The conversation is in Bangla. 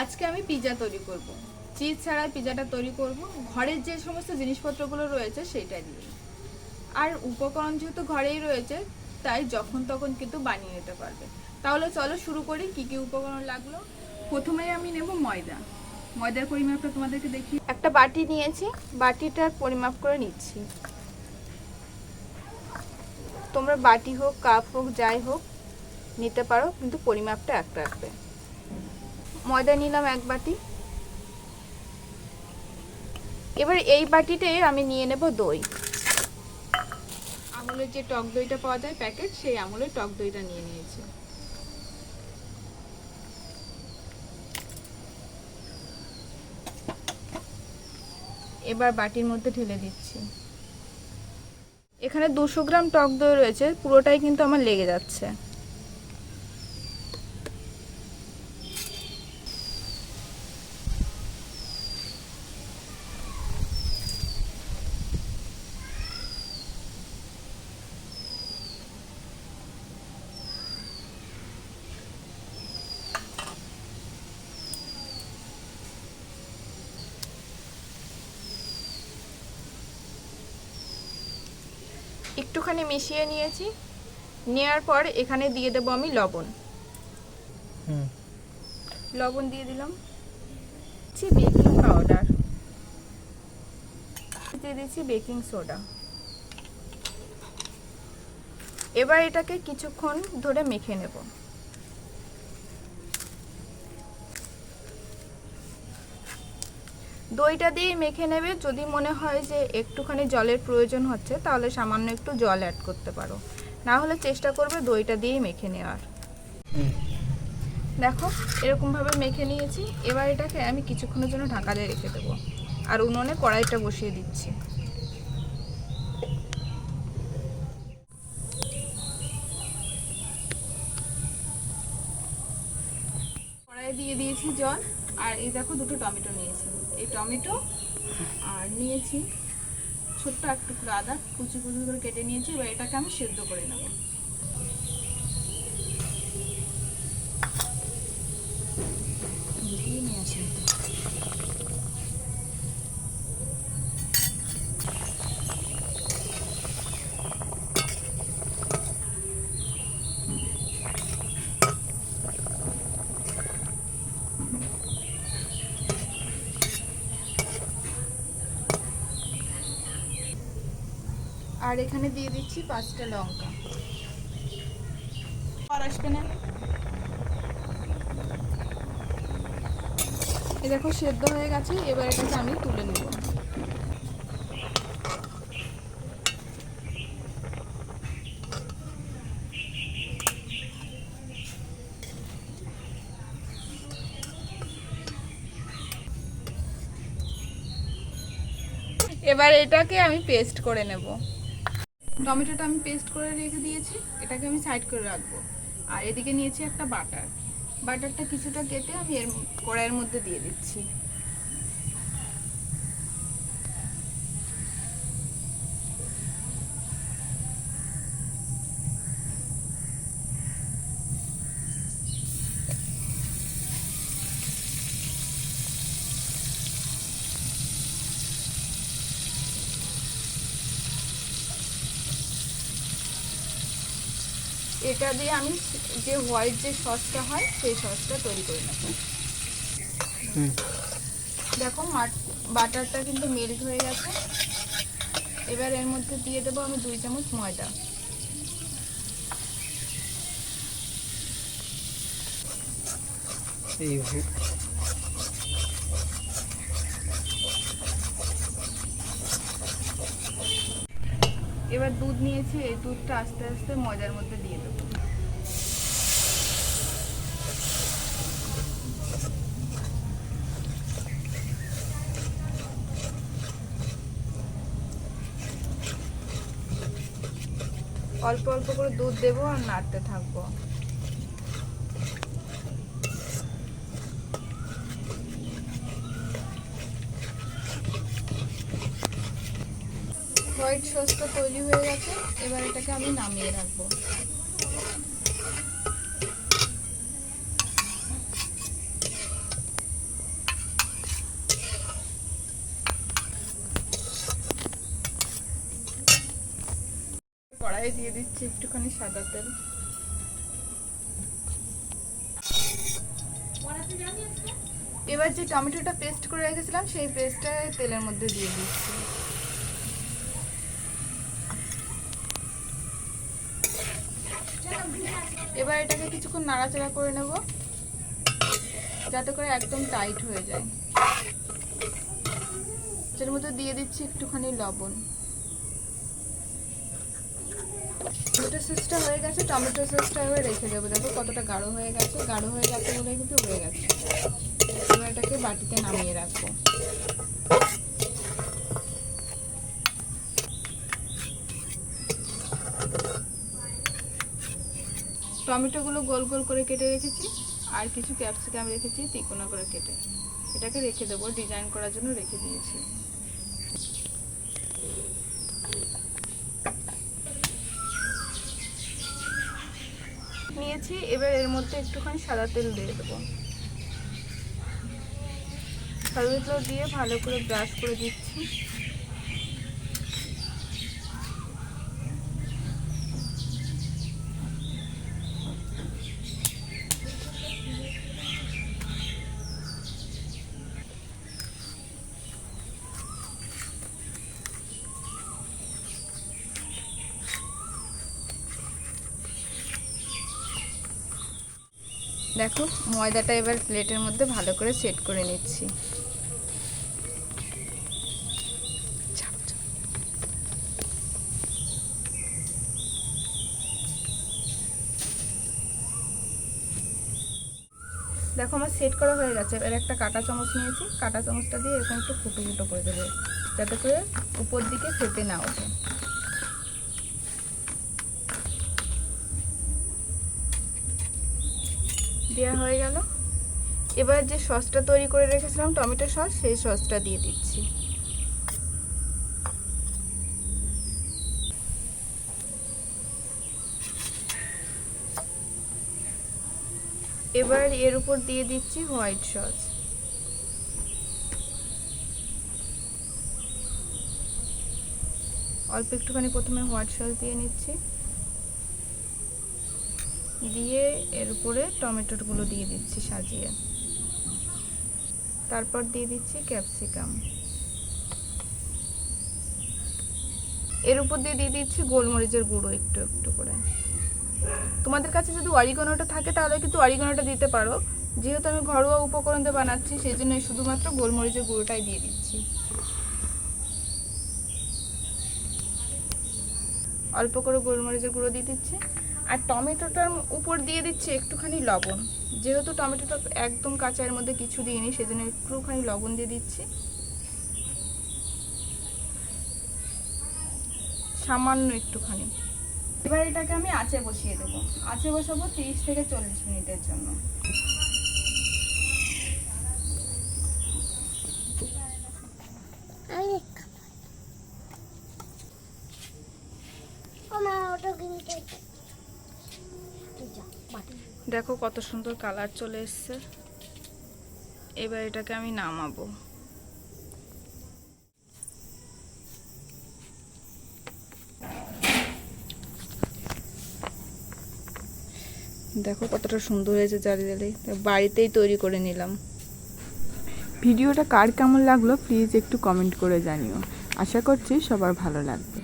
আজকে আমি পিৎজা তৈরি করব। চিজ ছাড়া পিৎজাটা তৈরি করব। ঘরের যে সমস্ত জিনিসপত্রগুলো রয়েছে সেটা দিয়ে আর উপকরণ যেহেতু ঘরেই রয়েছে, তাই যখন তখন কিন্তু বানিয়ে নিতে পারবে। তাহলে চলো শুরু করি, কি কি উপকরণ লাগল। প্রথমে আমি নেব ময়দা। ময়দার পরিমাপটা তোমাদেরকে দেখি একটা বাটি নিয়েছি, বাটিটার পরিমাপ করে নিচ্ছি। তোমরা বাটি হোক, কাপ হোক, যাই হোক, নিতে পারো, কিন্তু পরিমাপটা এক রাখবে। ময়দা নিলাম এক বাটি। এবার এই বাটিতে আমি নিয়ে নেব দই। আমুলের যে টক দইটা পাওয়া যায় প্যাকেট, সেই আমুলের টক দইটা নিয়ে নিয়েছি। এবার বাটির মধ্যে ঢেলে দিচ্ছি। এখানে দুশো গ্রাম টক দই রয়েছে, পুরোটাই কিন্তু আমার লেগে যাচ্ছে। একটুখানি মিশিয়ে নিয়েছি। নেওয়ার পর এখানে দিয়ে দেবো আমি লবণ। হুম। লবণ দিয়ে দিলাম। দিচ্ছি বেকিং পাউডার দিয়ে দিচ্ছি বেকিং সোডা এবার এটাকে কিছুক্ষণ ধরে মেখে নেব। দইটা দিয়ে মেখে নেবে। যদি মনে হয় যে একটুখানি জলের প্রয়োজন হচ্ছে, তাহলে সামান্য একটু জল অ্যাড করতে পারো। না হলে চেষ্টা করবে দইটা দিয়েই মেখে নেওয়ার। দেখো, এরকমভাবে মেখে নিয়েছি। এবার এটাকে আমি কিছুক্ষণের জন্য ঢাকা দিয়ে রেখে দেবো। আর উনুনে কড়াইটা বসিয়ে দিচ্ছি। কড়াই দিয়ে দিয়েছি জল। আর এই দেখো দুটো টমেটো নিয়েছি। এই টমেটো আর নিয়েছি ছোট্ট এক টুকরো আদা, কুচি কুচি করে কেটে নিয়েছি, এবার এটাকে আমি সেদ্ধ করে নেব। আর এখানে দিয়ে দিচ্ছি পাঁচটা লঙ্কা। আর আসবে না? এই দেখো সেদ্ধ হয়ে গেছে এবার এটাকে আমি তুলে নেব। এবার এটাকে আমি পেস্ট করে নেব। টমেটোটা আমি পেস্ট করে রেখে দিয়েছি, এটাকে আমি সাইড করে রাখব। আর এদিকে নিয়েছি একটা বাটার। বাটারটা কিছুটা কেটে আমি এর কড়াইয়ের মধ্যে দিয়ে দিচ্ছি। এটা দিয়ে আমি যে হোয়াইট যে সসটা হয় সেই সসটা তৈরি করে নেব। দেখো বাটারটা কিন্তু মেল্ট হয়ে গেছে। এবার এর মধ্যে দিয়ে দেবো আমি দুই চামচ ময়দা। এই দুধ নিয়েছি, এই দুধটা আস্তে আস্তে ময়দার মধ্যে দিয়ে দেবো। অল্প অল্প করে দুধ দেবো আর নাড়তে থাকব। হোয়াইট সসটা তৈরি হয়ে গেছে, এবার এটাকে আমি নামিয়ে রাখব। কড়াই দিয়ে দিচ্ছি একটুখানি সাদা তেল। এবার যে টমেটোটা পেস্ট করে রেখেছিলাম, সেই পেস্টটা তেলের মধ্যে দিয়ে দিচ্ছি। এবার এটাকে কিছুক্ষণ নাড়াচাড়া করে নেব, যাতে করে একদম টাইট হয়ে যায়। এর মধ্যে দিয়ে দিচ্ছি একটুখানি লবণ। টমেটো সসটা হয়ে গেছে, টমেটো সসটা এবার রেখে দেবো। দেখো কতটা গাঢ় হয়ে গেছে। গাঢ় হয়ে গেছে বলে কিন্তু হয়ে গেছে। এবার এটাকে বাটিতে নামিয়ে রাখব। টমেটোগুলো গোল গোল করে কেটে রেখেছি, আর কিছু ক্যাপসিকাম রেখেছি, তিকোনা করে কেটে। এটাকে রেখে দেবো, ডিজাইন করার জন্য রেখে দিয়েছি। নিয়েছি, এবার এর মধ্যে একটুখানি সাদা তেল দিয়ে দেবো। সাদা তেল দিয়ে ভালো করে ব্রাশ করে দিচ্ছি। দেখো, ময়দাটা এবার প্লেটের মধ্যে ভালো করে সেট করে নিচ্ছি। দেখো, আমার সেট করা হয়ে গেছে। এবার একটা কাঁটা চামচ নিয়েছি। কাঁটা চামচটা দিয়ে এরকম একটু ফুটো ফুটো করে দেবো। যাতে করে উপর দিকে ফেটে না ওঠে। দেওয়া হয়ে গেল। এবার যে সসটা তৈরি করে রেখেছিলাম, টমেটো সস, সেই সসটা দিয়ে দিচ্ছি। এবার এর উপর দিয়ে দিচ্ছি হোয়াইট সস। অল্প একটুখানি প্রথমে হোয়াইট সস দিয়ে নিচ্ছি। দিয়ে এর উপরে টমেটোগুলো দিয়ে দিচ্ছি সাজিয়ে। তারপর দিয়ে দিচ্ছি ক্যাপসিকাম। এর উপর দিয়ে দিয়ে দিচ্ছি গোলমরিচের গুঁড়ো একটু একটু করে। তোমাদের কাছে যদি অরিগনোটা থাকে তাহলে কিন্তু অরিগনোটা দিতে পারো। যেহেতু আমি ঘরোয়া উপকরণ দিয়ে বানাচ্ছি সেই জন্য শুধুমাত্র গোলমরিচের গুঁড়োটাই দিয়ে দিচ্ছি। অল্প করে গোলমরিচের গুঁড়ো দিয়ে দিচ্ছি। আর টমেটোটার উপর দিয়ে দিচ্ছি একটুখানি লবণ। যেহেতু টমেটোটা একদম কাঁচা, এর মধ্যে কিছু দিইনি, সেজন্য একটুখানি লবণ দিয়ে দিচ্ছি। সামান্য একটুখানি। এবার এটাকে আমি আঁচে বসিয়ে দেবো। আঁচে বসাবো তিরিশ থেকে চল্লিশ মিনিটের জন্য। ওটা কিন্তু। দেখো কত সুন্দর কালার চলে এসছে। এবার এটাকে আমি নামাবো। দেখো কতটা সুন্দর হয়েছে জারি জারি বাড়িতেই তৈরি করে নিলাম। ভিডিওটা কার কেমন লাগল প্লিজ একটু কমেন্ট করে জানিও। আশা করছি সবার ভালো লাগবে।